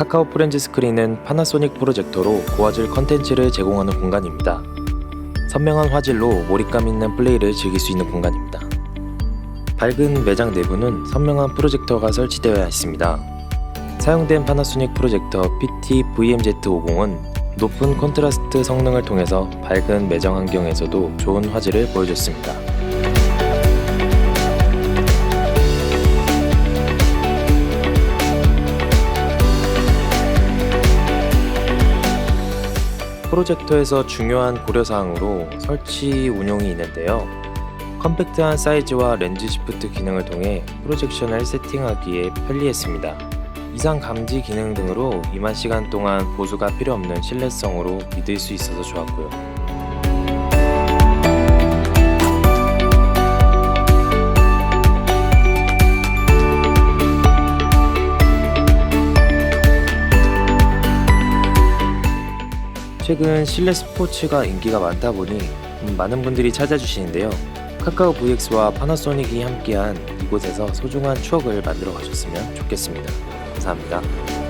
카카오 프렌즈 스크린은 파나소닉 프로젝터로 고화질 컨텐츠를 제공하는 공간입니다. 선명한 화질로 몰입감 있는 플레이를 즐길 수 있는 공간입니다. 밝은 매장 내부는 선명한 프로젝터가 설치되어야 했습니다. 사용된 파나소닉 프로젝터 PT VMZ50은 높은 콘트라스트 성능을 통해서 밝은 매장 환경에서도 좋은 화질을 보여줬습니다. 프로젝터에서 중요한 고려사항으로 설치 운용이 있는데요. 컴팩트한 사이즈와 렌즈 시프트 기능을 통해 프로젝션을 세팅하기에 편리했습니다. 이상 감지 기능 등으로 이만 시간 동안 보수가 필요 없는 신뢰성으로 믿을 수 있어서 좋았고요. 최근 실내 스포츠가 인기가 많다 보니 음, 많은 분들이 찾아주시는데요. 카카오 VX와 파나소닉이 함께한 이곳에서 소중한 추억을 만들어 가셨으면 좋겠습니다. 감사합니다.